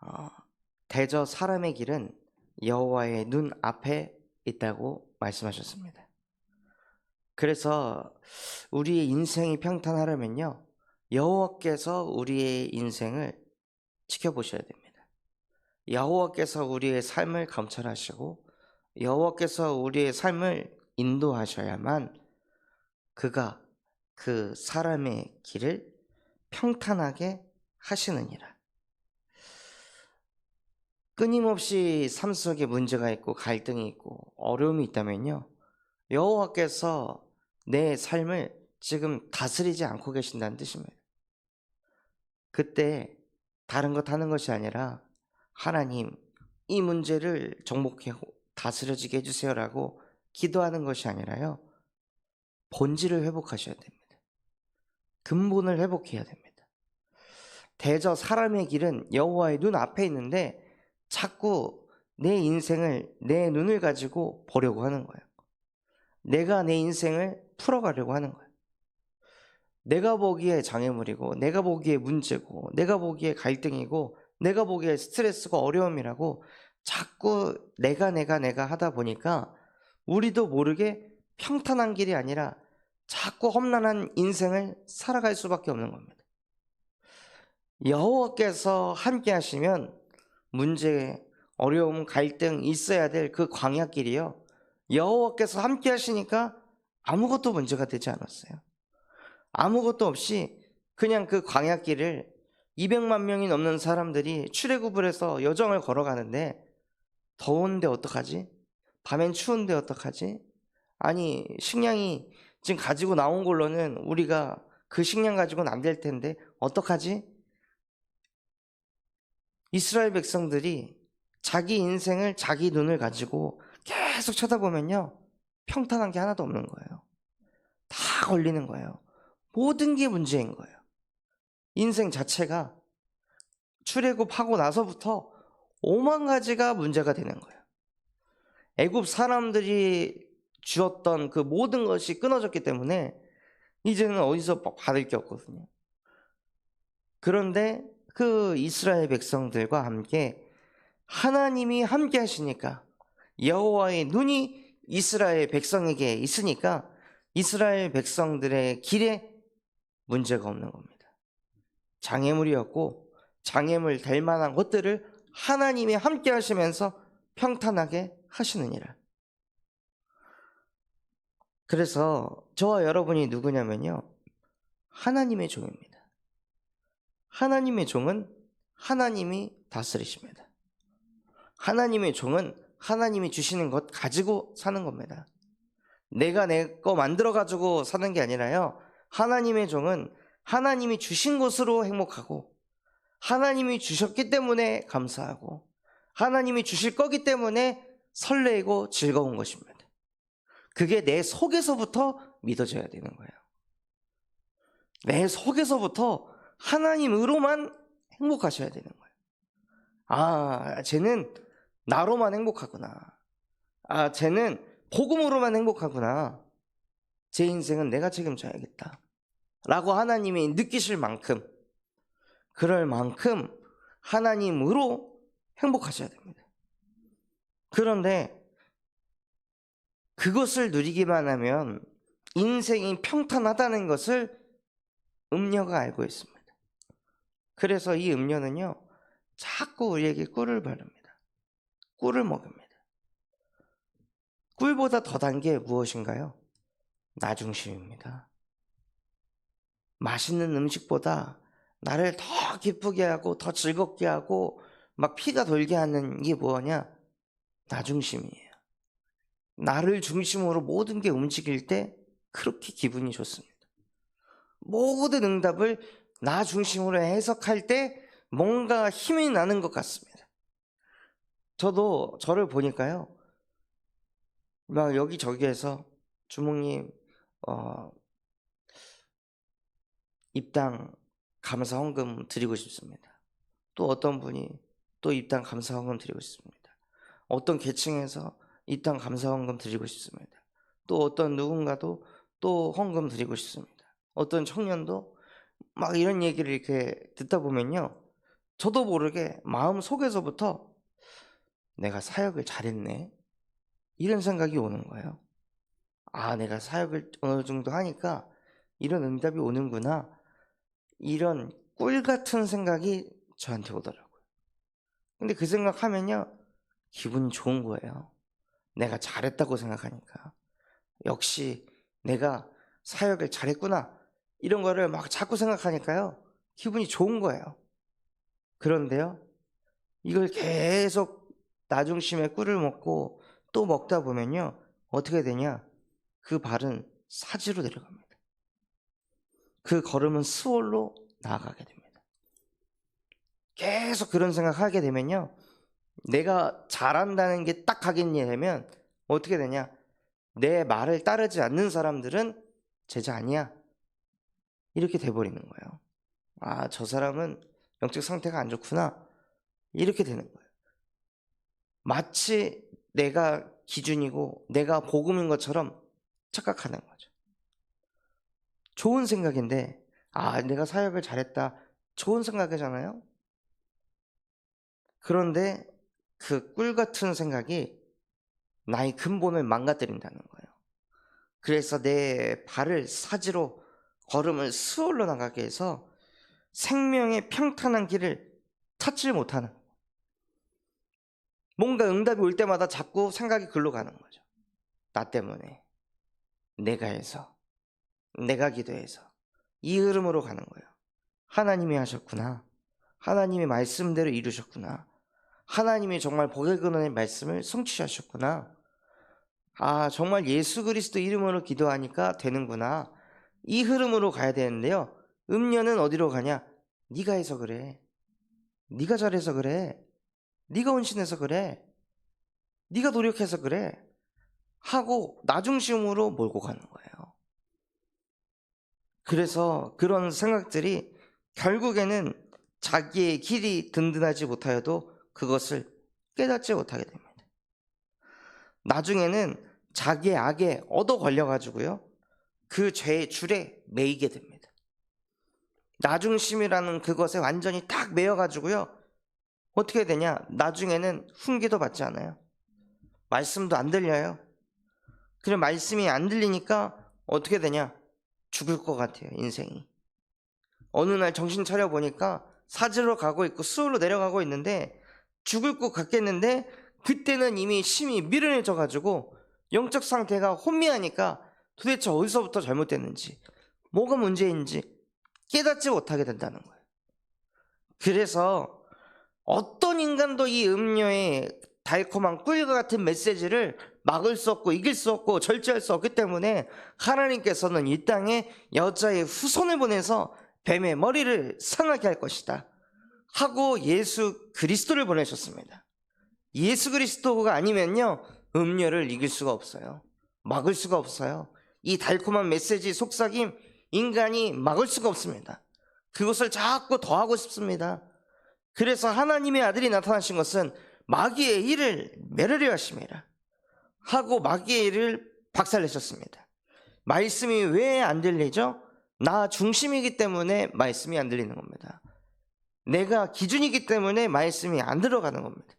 어, 대저 사람의 길은 여호와의 눈 앞에 있다고 말씀하셨습니다. 그래서 우리의 인생이 평탄하려면요. 여호와께서 우리의 인생을 지켜보셔야 됩니다. 여호와께서 우리의 삶을 감찰하시고 여호와께서 우리의 삶을 인도하셔야만 그가 그 사람의 길을 평탄하게 하시느니라. 끊임없이 삶 속에 문제가 있고 갈등이 있고 어려움이 있다면요. 여호와께서 내 삶을 지금 다스리지 않고 계신다는 뜻입니다. 그때 다른 것 하는 것이 아니라 하나님 이 문제를 정복해 다스려지게 해주세요라고 기도하는 것이 아니라요. 본질을 회복하셔야 됩니다. 근본을 회복해야 됩니다. 대저 사람의 길은 여호와의 눈 앞에 있는데 자꾸 내 인생을 내 눈을 가지고 보려고 하는 거예요. 내가 내 인생을 풀어가려고 하는 거예요. 내가 보기에 장애물이고, 내가 보기에 문제고, 내가 보기에 갈등이고, 내가 보기에 스트레스고 어려움이라고 자꾸 내가 내가 내가 하다 보니까 우리도 모르게 평탄한 길이 아니라 자꾸 험난한 인생을 살아갈 수밖에 없는 겁니다. 여호와께서 함께 하시면 문제, 어려움, 갈등 있어야 될 그 광야길이요. 여호와께서 함께 하시니까 아무것도 문제가 되지 않았어요. 아무것도 없이 그냥 그 광야길을 200만 명이 넘는 사람들이 출애굽을 해서 여정을 걸어가는데 더운데 어떡하지? 밤엔 추운데 어떡하지? 아니 식량이 지금 가지고 나온 걸로는 우리가 그 식량 가지고는 안 될 텐데 어떡하지? 이스라엘 백성들이 자기 인생을 자기 눈을 가지고 계속 쳐다보면요. 평탄한 게 하나도 없는 거예요. 다 걸리는 거예요. 모든 게 문제인 거예요. 인생 자체가 출애굽하고 나서부터 오만 가지가 문제가 되는 거예요. 애굽 사람들이 주었던 그 모든 것이 끊어졌기 때문에 이제는 어디서 받을 게 없거든요. 그런데 그 이스라엘 백성들과 함께 하나님이 함께 하시니까 여호와의 눈이 이스라엘 백성에게 있으니까 이스라엘 백성들의 길에 문제가 없는 겁니다. 장애물이었고 장애물 될 만한 것들을 하나님이 함께 하시면서 평탄하게 하시느니라. 그래서 저와 여러분이 누구냐면요. 하나님의 종입니다. 하나님의 종은 하나님이 다스리십니다. 하나님의 종은 하나님이 주시는 것 가지고 사는 겁니다. 내가 내 거 만들어 가지고 사는 게 아니라요. 하나님의 종은 하나님이 주신 것으로 행복하고 하나님이 주셨기 때문에 감사하고 하나님이 주실 거기 때문에 설레고 즐거운 것입니다. 그게 내 속에서부터 믿어져야 되는 거예요. 내 속에서부터 하나님으로만 행복하셔야 되는 거예요. 아, 쟤는 나로만 행복하구나. 아, 쟤는 복음으로만 행복하구나. 제 인생은 내가 책임져야겠다. 라고 하나님이 느끼실 만큼, 그럴 만큼 하나님으로 행복하셔야 됩니다. 그런데 그것을 누리기만 하면 인생이 평탄하다는 것을 음녀가 알고 있습니다. 그래서 이 음녀는요, 자꾸 우리에게 꿀을 바릅니다. 꿀을 먹입니다. 꿀보다 더 단 게 무엇인가요? 나중심입니다. 맛있는 음식보다 나를 더 기쁘게 하고 더 즐겁게 하고 막 피가 돌게 하는 게 뭐냐? 나중심이에요. 나를 중심으로 모든 게 움직일 때 그렇게 기분이 좋습니다. 모든 응답을 나 중심으로 해석할 때 뭔가 힘이 나는 것 같습니다. 저도 저를 보니까요. 막 여기저기에서 주목님 어, 입당 감사 헌금 드리고 싶습니다. 또 어떤 분이 또 입당 감사 헌금 드리고 싶습니다. 어떤 계층에서 입당 감사 헌금 드리고 싶습니다. 또 어떤 누군가도 또 헌금 드리고 싶습니다. 어떤 청년도 막 이런 얘기를 이렇게 듣다 보면요. 저도 모르게 마음 속에서부터 내가 사역을 잘했네. 이런 생각이 오는 거예요. 아, 내가 사역을 어느 정도 하니까 이런 응답이 오는구나. 이런 꿀 같은 생각이 저한테 오더라고요. 근데 그 생각하면요, 기분이 좋은 거예요. 내가 잘했다고 생각하니까. 역시 내가 사역을 잘했구나. 이런 거를 막 자꾸 생각하니까요, 기분이 좋은 거예요. 그런데요, 이걸 계속 나중심에 꿀을 먹고 또 먹다 보면요, 어떻게 되냐? 그 발은 사지로 내려갑니다. 그 걸음은 스월로 나아가게 됩니다. 계속 그런 생각하게 되면요, 내가 잘한다는 게딱 확인이 되면 어떻게 되냐? 내 말을 따르지 않는 사람들은 제자 아니야. 이렇게 돼버리는 거예요. 아, 저 사람은 영적 상태가 안 좋구나. 이렇게 되는 거예요. 마치 내가 기준이고 내가 복음인 것처럼 착각하는 거죠. 좋은 생각인데, 아, 내가 사역을 잘했다. 좋은 생각이잖아요? 그런데 그 꿀 같은 생각이 나의 근본을 망가뜨린다는 거예요. 그래서 내 발을 사지로 걸음을 스올러 나가게 해서 생명의 평탄한 길을 찾지 못하는 뭔가 응답이 올 때마다 자꾸 생각이 글로 가는 거죠. 나 때문에 내가 해서 내가 기도해서 이 흐름으로 가는 거예요. 하나님이 하셨구나. 하나님의 말씀대로 이루셨구나. 하나님이 정말 복의 근원의 말씀을 성취하셨구나. 아, 정말 예수 그리스도 이름으로 기도하니까 되는구나. 이 흐름으로 가야 되는데요. 음녀는 어디로 가냐? 네가 해서 그래. 네가 잘해서 그래. 네가 헌신해서 그래. 네가 노력해서 그래. 하고 나중심으로 몰고 가는 거예요. 그래서 그런 생각들이 결국에는 자기의 길이 든든하지 못하여도 그것을 깨닫지 못하게 됩니다. 나중에는 자기의 악에 얻어 걸려가지고요. 그 죄의 줄에 매이게 됩니다. 나중심이라는 그것에 완전히 딱 매여가지고요. 어떻게 되냐? 나중에는 훈계도 받지 않아요. 말씀도 안 들려요. 그래 말씀이 안 들리니까 어떻게 되냐? 죽을 것 같아요, 인생이. 어느 날 정신 차려 보니까 사지로 가고 있고 수월로 내려가고 있는데 죽을 것 같겠는데 그때는 이미 심이 미련해져 가지고 영적 상태가 혼미하니까 도대체 어디서부터 잘못됐는지 뭐가 문제인지 깨닫지 못하게 된다는 거예요. 그래서 어떤 인간도 이 음료의 달콤한 꿀과 같은 메시지를 막을 수 없고 이길 수 없고 절제할 수 없기 때문에 하나님께서는 이 땅에 여자의 후손을 보내서 뱀의 머리를 상하게 할 것이다. 하고 예수 그리스도를 보내셨습니다. 예수 그리스도가 아니면요, 음료를 이길 수가 없어요. 막을 수가 없어요. 이 달콤한 메시지 속삭임, 인간이 막을 수가 없습니다. 그것을 자꾸 더하고 싶습니다. 그래서 하나님의 아들이 나타나신 것은 마귀의 일을 멸하려 하심이라. 하고 마귀의 일을 박살내셨습니다. 말씀이 왜 안 들리죠? 나 중심이기 때문에 말씀이 안 들리는 겁니다. 내가 기준이기 때문에 말씀이 안 들어가는 겁니다.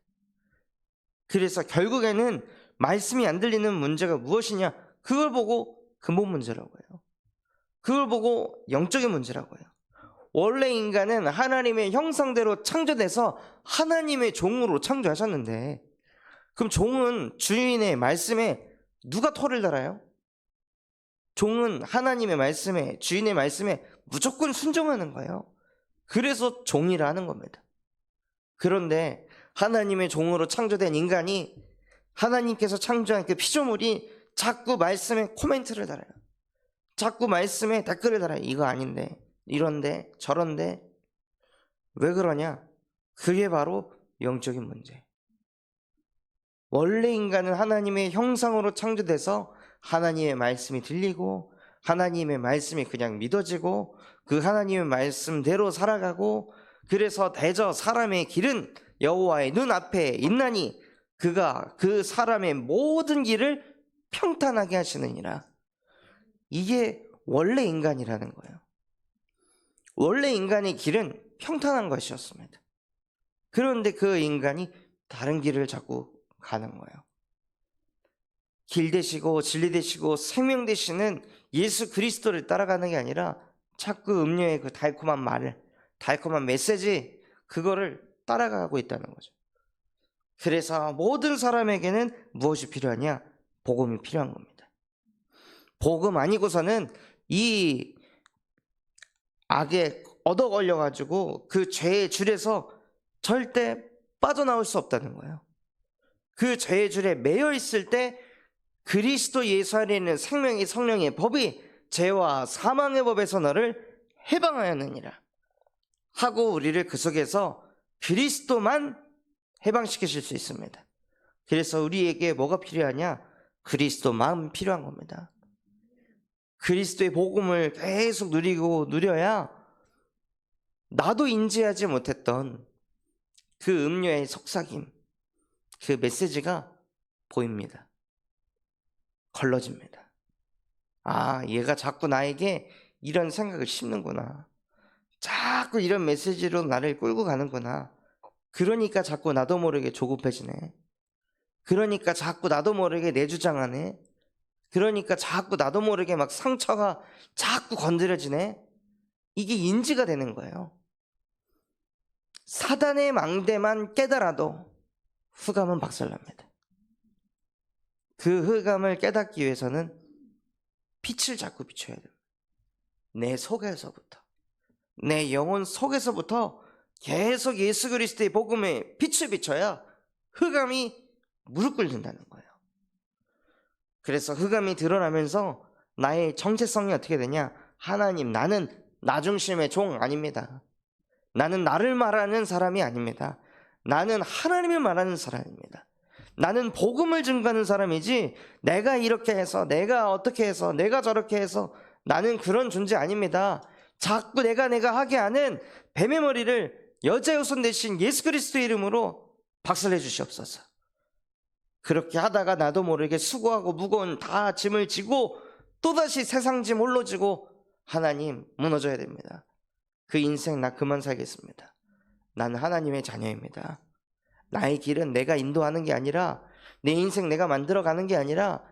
그래서 결국에는 말씀이 안 들리는 문제가 무엇이냐? 그걸 보고 근본 문제라고 해요. 그걸 보고 영적인 문제라고 해요. 원래 인간은 하나님의 형상대로 창조돼서 하나님의 종으로 창조하셨는데, 그럼 종은 주인의 말씀에 누가 털을 달아요? 종은 하나님의 말씀에, 주인의 말씀에 무조건 순종하는 거예요. 그래서 종이라 하는 겁니다. 그런데 하나님의 종으로 창조된 인간이 하나님께서 창조한 그 피조물이 자꾸 말씀에 코멘트를 달아요. 자꾸 말씀에 댓글을 달아요. 이거 아닌데, 이런데, 저런데. 왜 그러냐? 그게 바로 영적인 문제. 원래 인간은 하나님의 형상으로 창조돼서 하나님의 말씀이 들리고 하나님의 말씀이 그냥 믿어지고 그 하나님의 말씀대로 살아가고 그래서 대저 사람의 길은 여호와의 눈앞에 있나니 그가 그 사람의 모든 길을 평탄하게 하시느니라. 이게 원래 인간이라는 거예요. 원래 인간의 길은 평탄한 것이었습니다. 그런데 그 인간이 다른 길을 자꾸 가는 거예요. 길 되시고 진리 되시고 생명 되시는 예수 그리스도를 따라가는 게 아니라 자꾸 음료의 그 달콤한 말을 달콤한 메시지 그거를 따라가고 있다는 거죠. 그래서 모든 사람에게는 무엇이 필요하냐? 복음이 필요한 겁니다. 복음 아니고서는 이 악에 얻어 걸려 가지고 그 죄의 줄에서 절대 빠져나올 수 없다는 거예요. 그 죄의 줄에 매여 있을 때 그리스도 예수 안에 있는 생명의 성령의 법이 죄와 사망의 법에서 너를 해방하였느니라 하고 우리를 그 속에서 그리스도만 해방시키실 수 있습니다. 그래서 우리에게 뭐가 필요하냐? 그리스도만 필요한 겁니다. 그리스도의 복음을 계속 누리고 누려야 나도 인지하지 못했던 그 음료의 속삭임, 그 메시지가 보입니다. 걸러집니다. 아, 얘가 자꾸 나에게 이런 생각을 심는구나. 자꾸 이런 메시지로 나를 끌고 가는구나. 그러니까 자꾸 나도 모르게 조급해지네. 그러니까 자꾸 나도 모르게 내 주장하네. 그러니까 자꾸 나도 모르게 막 상처가 자꾸 건드려지네. 이게 인지가 되는 거예요. 사단의 망대만 깨달아도 흑암은 박살납니다. 그 흑암을 깨닫기 위해서는 빛을 자꾸 비춰야 됩니다. 내 속에서부터. 내 영혼 속에서부터 계속 예수 그리스도의 복음에 빛을 비춰야 흑암이 무릎 꿇는다는 거예요. 그래서 흑암이 드러나면서 나의 정체성이 어떻게 되냐? 하나님, 나는 나 중심의 종 아닙니다. 나는 나를 말하는 사람이 아닙니다. 나는 하나님을 말하는 사람입니다. 나는 복음을 증거하는 사람이지 내가 이렇게 해서 내가 어떻게 해서 내가 저렇게 해서 나는 그런 존재 아닙니다. 자꾸 내가 내가 하게 하는 뱀의 머리를 여자의 손 대신 예수 그리스도의 이름으로 박살내 주시옵소서. 그렇게 하다가 나도 모르게 수고하고 무거운 다 짐을 지고 또다시 세상 짐 홀로 지고 하나님 무너져야 됩니다. 그 인생 나 그만 살겠습니다. 나는 하나님의 자녀입니다. 나의 길은 내가 인도하는 게 아니라 내 인생 내가 만들어 가는 게 아니라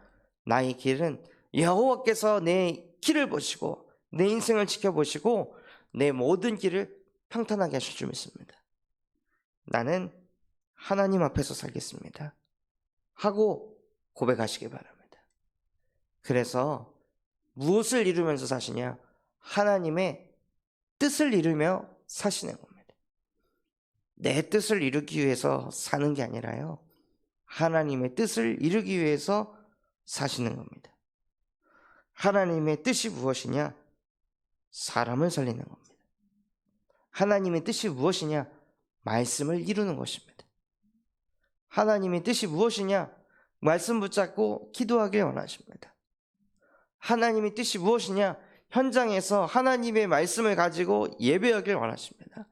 나의 길은 여호와께서 내 길을 보시고 내 인생을 지켜보시고 내 모든 길을 평탄하게 하실 줄 믿습니다. 나는 하나님 앞에서 살겠습니다. 하고 고백하시기 바랍니다. 그래서 무엇을 이루면서 사시냐? 하나님의 뜻을 이루며 사시는 겁니다. 내 뜻을 이루기 위해서 사는 게 아니라요. 하나님의 뜻을 이루기 위해서 사시는 겁니다. 하나님의 뜻이 무엇이냐? 사람을 살리는 겁니다. 하나님의 뜻이 무엇이냐? 말씀을 이루는 것입니다. 하나님의 뜻이 무엇이냐? 말씀 붙잡고 기도하길 원하십니다. 하나님의 뜻이 무엇이냐? 현장에서 하나님의 말씀을 가지고 예배하길 원하십니다.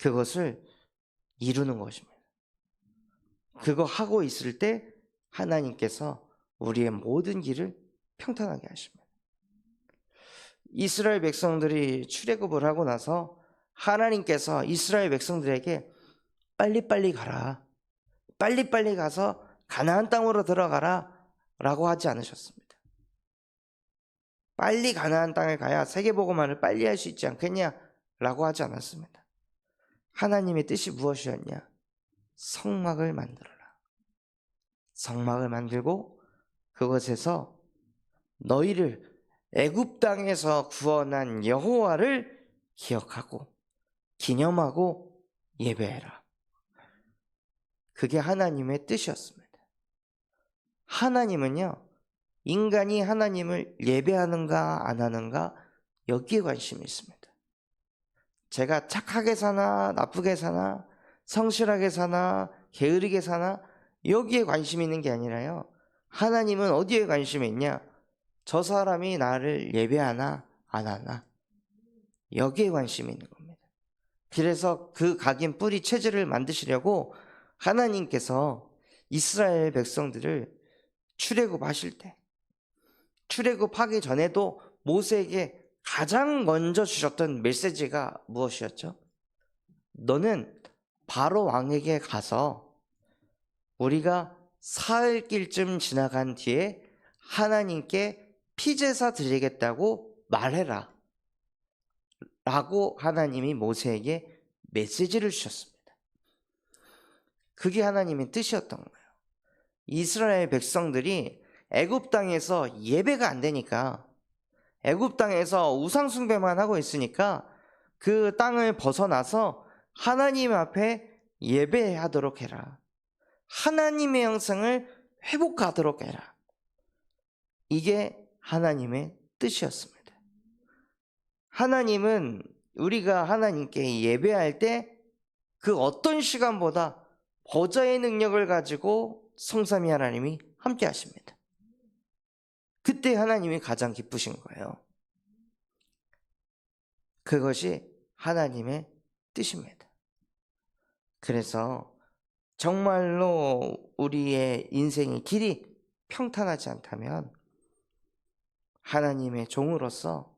그것을 이루는 것입니다. 그거 하고 있을 때 하나님께서 우리의 모든 길을 평탄하게 하십니다. 이스라엘 백성들이 출애굽을 하고 나서 하나님께서 이스라엘 백성들에게 빨리빨리 가라. 빨리빨리 가서 가나안 땅으로 들어가라. 라고 하지 않으셨습니다. 빨리 가나안 땅에 가야 세계 복음화를 빨리 할 수 있지 않겠냐? 라고 하지 않았습니다. 하나님의 뜻이 무엇이었냐? 성막을 만들어라. 성막을 만들고 그것에서 너희를 애굽 땅에서 구원한 여호와를 기억하고 기념하고 예배해라. 그게 하나님의 뜻이었습니다. 하나님은요, 인간이 하나님을 예배하는가 안 하는가 여기에 관심이 있습니다. 제가 착하게 사나 나쁘게 사나 성실하게 사나 게으르게 사나 여기에 관심이 있는 게 아니라요. 하나님은 어디에 관심이 있냐? 저 사람이 나를 예배하나 안 하나 여기에 관심이 있는 겁니다. 그래서 그 각인 뿌리 체질을 만드시려고 하나님께서 이스라엘 백성들을 출애굽하실 때 출애굽하기 전에도 모세에게 가장 먼저 주셨던 메시지가 무엇이었죠? 너는 바로 왕에게 가서 우리가 사흘 길쯤 지나간 뒤에 하나님께 피제사 드리겠다고 말해라. 라고 하나님이 모세에게 메시지를 주셨습니다. 그게 하나님의 뜻이었던 거예요. 이스라엘 백성들이 애굽 땅에서 예배가 안 되니까 애굽 땅에서 우상 숭배만 하고 있으니까 그 땅을 벗어나서 하나님 앞에 예배하도록 해라. 하나님의 형상을 회복하도록 해라. 이게 하나님의 뜻이었습니다. 하나님은 우리가 하나님께 예배할 때 그 어떤 시간보다 보좌의 능력을 가지고 성삼위 하나님이 함께 하십니다. 그때 하나님이 가장 기쁘신 거예요. 그것이 하나님의 뜻입니다. 그래서 정말로 우리의 인생의 길이 평탄하지 않다면 하나님의 종으로서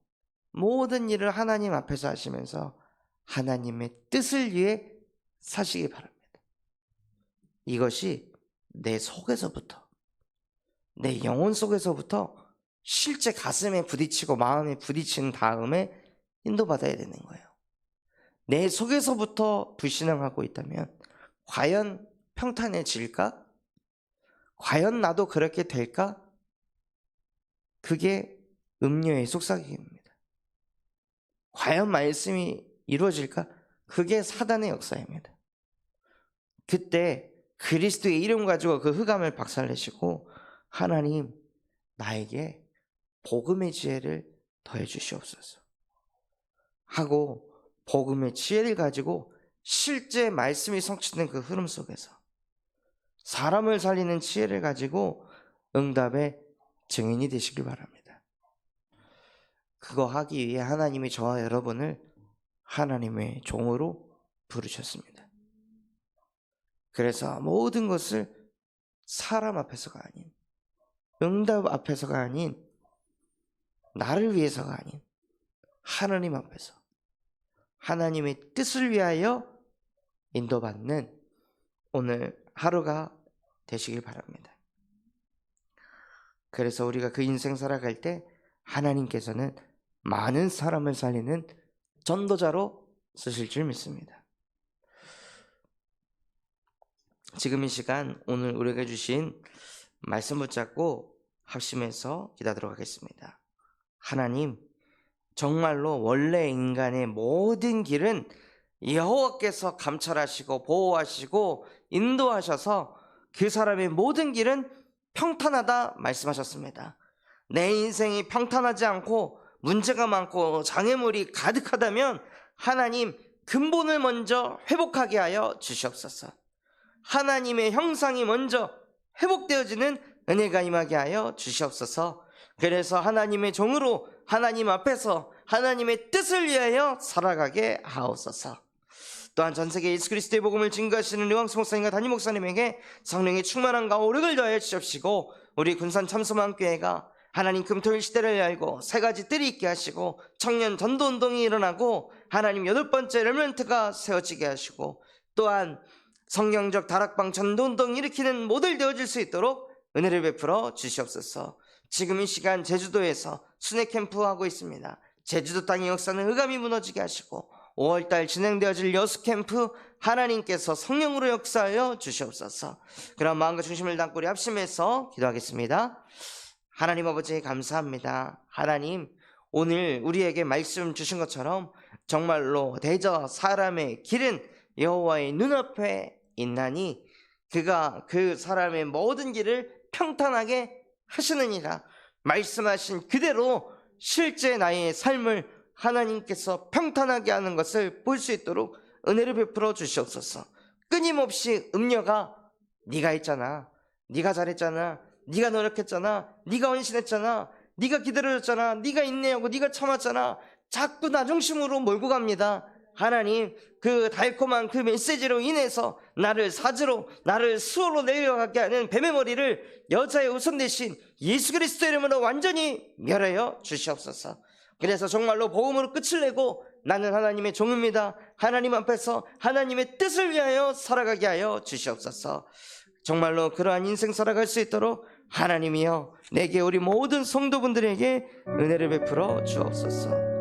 모든 일을 하나님 앞에서 하시면서 하나님의 뜻을 위해 사시기 바랍니다. 이것이 내 속에서부터, 내 영혼 속에서부터 실제 가슴에 부딪히고 마음에 부딪힌 다음에 인도받아야 되는 거예요. 내 속에서부터 불신앙하고 있다면 과연 평탄해질까? 과연 나도 그렇게 될까? 그게 음료의 속삭임입니다. 과연 말씀이 이루어질까? 그게 사단의 역사입니다. 그때 그리스도의 이름 가지고 그 흑암을 박살내시고 하나님 나에게 복음의 지혜를 더해 주시옵소서 하고 복음의 지혜를 가지고 실제 말씀이 성취된 그 흐름 속에서 사람을 살리는 지혜를 가지고 응답의 증인이 되시길 바랍니다. 그거 하기 위해 하나님이 저와 여러분을 하나님의 종으로 부르셨습니다. 그래서 모든 것을 사람 앞에서가 아닌, 응답 앞에서가 아닌, 나를 위해서가 아닌, 하나님 앞에서, 하나님의 뜻을 위하여 인도받는 오늘 하루가 되시길 바랍니다. 그래서 우리가 그 인생 살아갈 때 하나님께서는 많은 사람을 살리는 전도자로 쓰실 줄 믿습니다. 지금 이 시간 오늘 우리에게 주신 말씀 붙잡고 합심해서 기도하도록 하겠습니다. 하나님, 정말로 원래 인간의 모든 길은 여호와께서 감찰하시고 보호하시고 인도하셔서 그 사람의 모든 길은 평탄하다 말씀하셨습니다. 내 인생이 평탄하지 않고 문제가 많고 장애물이 가득하다면 하나님 근본을 먼저 회복하게 하여 주시옵소서. 하나님의 형상이 먼저 회복되어지는 은혜가 임하게 하여 주시옵소서. 그래서 하나님의 종으로 하나님 앞에서 하나님의 뜻을 위하여 살아가게 하옵소서. 또한 전 세계 예수 그리스도의 복음을 증거하시는 류왕수 목사님과 담임 목사님에게 성령의 충만함과 오력을 더하여 주십시고 우리 군산 참소만교회가 하나님 금토일 시대를 열고 세 가지 뜰이 있게 하시고 청년 전도 운동이 일어나고 하나님 여덟 번째 레멘트가 세워지게 하시고 또한 성경적 다락방 전도 운동 일으키는 모델 되어질 수 있도록 은혜를 베풀어 주시옵소서. 지금 이 시간 제주도에서 순회 캠프 하고 있습니다. 제주도 땅의 역사는 흑암이 무너지게 하시고 5월달 진행되어질 여수 캠프 하나님께서 성령으로 역사하여 주시옵소서. 그런 마음과 중심을 담고 우리 합심해서 기도하겠습니다. 하나님 아버지 감사합니다. 하나님 오늘 우리에게 말씀 주신 것처럼 정말로 대저 사람의 길은 여호와의 눈앞에 있나니 그가 그 사람의 모든 길을 평탄하게 하시느니라 말씀하신 그대로 실제 나의 삶을 하나님께서 평탄하게 하는 것을 볼 수 있도록 은혜를 베풀어 주시옵소서. 끊임없이 음녀가 네가 했잖아. 네가 잘했잖아. 네가 노력했잖아. 네가 헌신했잖아. 네가 기다려줬잖아. 네가 인내하고 네가 참았잖아. 자꾸 나 중심으로 몰고 갑니다. 하나님 그 달콤한 그 메시지로 인해서 나를 사지로 나를 수호로 내려가게 하는 뱀의 머리를 여자의 우선 대신 예수 그리스도 이름으로 완전히 멸하여 주시옵소서. 그래서 정말로 복음으로 끝을 내고 나는 하나님의 종입니다. 하나님 앞에서 하나님의 뜻을 위하여 살아가게 하여 주시옵소서. 정말로 그러한 인생 살아갈 수 있도록 하나님이여 내게 우리 모든 성도분들에게 은혜를 베풀어 주옵소서.